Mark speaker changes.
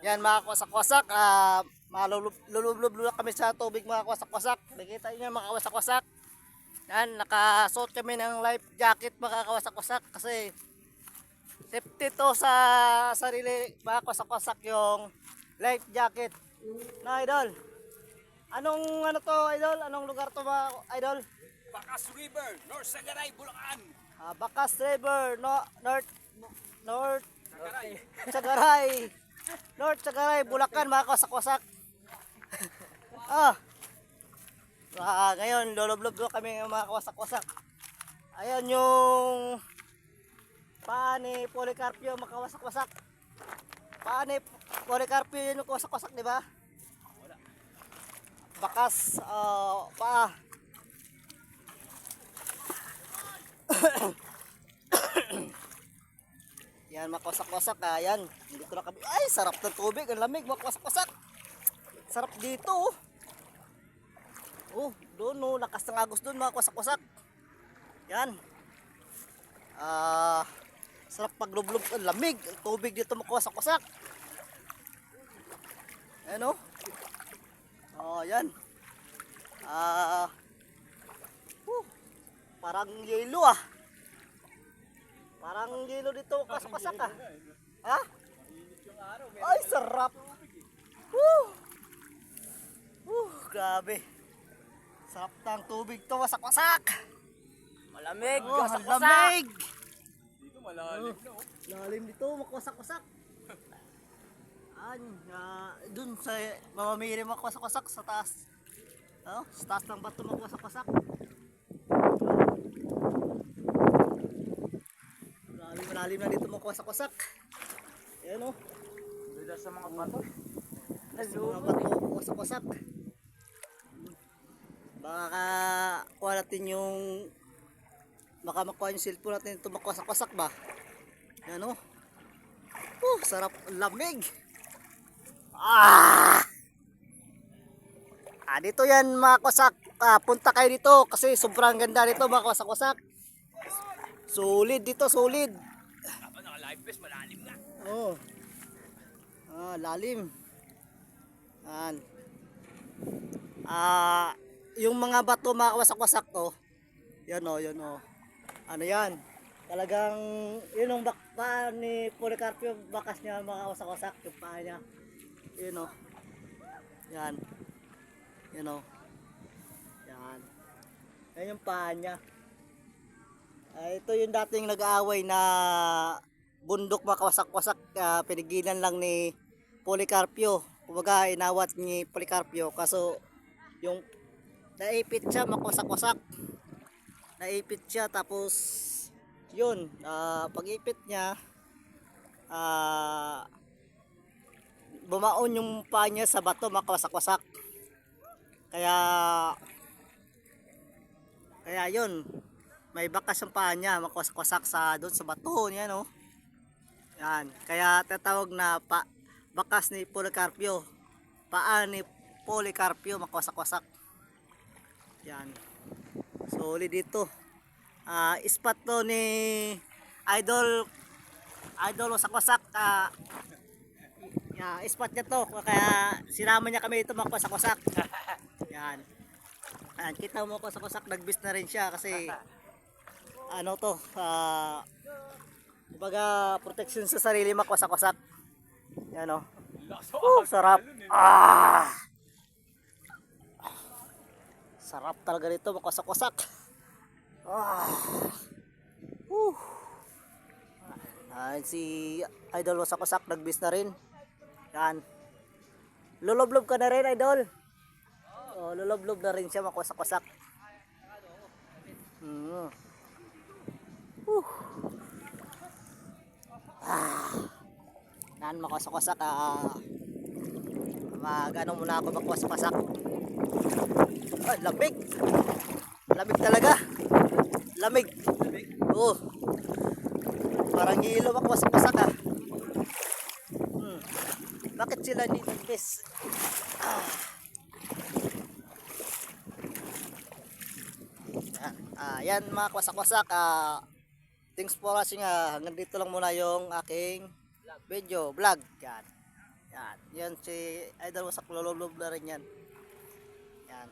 Speaker 1: Yan mga kwasak-kwasak, ah malulublob na kami sa tubig mga kwasak-kwasak. Nakikita niyo mga kwasak-kwasak. Yan, nakasuot kami ng life jacket mga kwasak-kwasak kasi safety to sa sarili mga kwasak-kwasak yung life jacket. Na idol. Anong ano to idol? Anong lugar to mga idol?
Speaker 2: Bakas River, North Sagaray, Bulacan.
Speaker 1: Ah, Bakas River, no, North North
Speaker 2: Sagaray.
Speaker 1: Sagaray. North Sagaray, Bulacan, mga kwasak-kwasak. ah. Ah, ngayon, loloblob do kami mga kwasak-kwasak. Ayan yung paa ni Policarpio, mga kwasak-kwasak. Paa ni Policarpio yun yung kwasak-kwasak, di ba? Bakas, ah, paa. Yan, makwasak-wasak. Ah, yan. Dito na kami. Ay, sarap ng tubig. Ang lamig. Makwasak-wasak. Sarap dito. Oh, oh doon. Oh, lakas ng agos doon. Mga kwasak-wasak. Yan. Ah, sarap paglublob. Ang lamig. Ang tubig dito makwasak-wasak. Ayan oh. Oh, yan. Ah, uh, parang yelo ah. Parang yelo dito kasak-kasak ah. Ha? Ay, sarap. Woo! Woo, grabe. Sarap ng tubig to, wasak-wasak.
Speaker 2: Malamig,
Speaker 1: Oh, ang
Speaker 2: wasak-wasak.
Speaker 1: lamig.
Speaker 2: Dito malalim na oh.
Speaker 1: Lalim dito, makwasak-wasak. An, uh, dun sa mamamiri makwasak-wasak sa taas. Oh, sa taas ng bato makwasak-wasak. Malalim, na dito makwasak-wasak. Ayan oh.
Speaker 2: Dito sa mga bato.
Speaker 1: Sa mga bato, wasak-wasak. Baka kuha natin yung baka makuha yung cellphone natin ito makwasak-wasak ba? Yan o. Oh, sarap lamig. Ah! Ah, dito yan mga kwasak. Ah, punta kayo dito kasi sobrang ganda dito mga kwasak-kwasak. Solid dito, solid.
Speaker 2: Naka-live vest, malalim na.
Speaker 1: Oh. Ah, lalim. Yan. Ah, yung mga bato mga wasak-wasak to. Yan oh, yan oh. Ano yan? Talagang yun yung bak paa ni Policarpio bakas niya mga wasak-wasak yung paa niya. Yun oh. Yan. Yan oh. Yan. Yan yung paa niya. Ah, ito yung dating nag-aaway na bundok makawasak-wasak uh, pinigilan lang ni Policarpio. Kumbaga inawat ni Policarpio kaso yung naipit siya makwasak-wasak. Naipit siya tapos yun, ah, pag-ipit niya ah bumaon yung paa niya sa bato makawasak-wasak. Kaya kaya yun, may bakas yung paa niya makwasak-wasak sa doon sa bato niya no. Yan, kaya tatawag na pa, bakas ni Policarpio. Paa ni Policarpio makwasak-wasak. Yan. Solid dito. Ah, spot to ni Idol Idol wasak-wasak ah yeah, spot niya to kaya sinama niya kami dito makwasak-wasak. Yan. Yan, kita mo kwasak-wasak nagbis na rin siya kasi ano to ah Kumbaga, protection sa sarili makwasak-wasak. Yan o. Oh, sarap. Ah! Sarap talaga nito, makwasak-wasak. Ah! Uh. Ayan si Idol wasak-wasak, nagbis na rin. Yan. Luloblob ka na rin, Idol. Oh, luloblob na rin siya, makwasak-wasak. Hmm. Uh. Nan makasak-wasak ah. Mag ano muna ako makwasak-wasak. Ay, lamig. Lamig talaga. Lamig. Oo. Parang hilo makwasak-wasak ah. Hmm. Bakit sila ni Bes? Ah. Ah, ah, yan mga kwasak-kwasak. Ah, thanks for watching. Ah, hanggang dito lang muna yung aking video, vlog. Yan. Yan. Yan si Idol Wasak lululob na rin yan. Yan.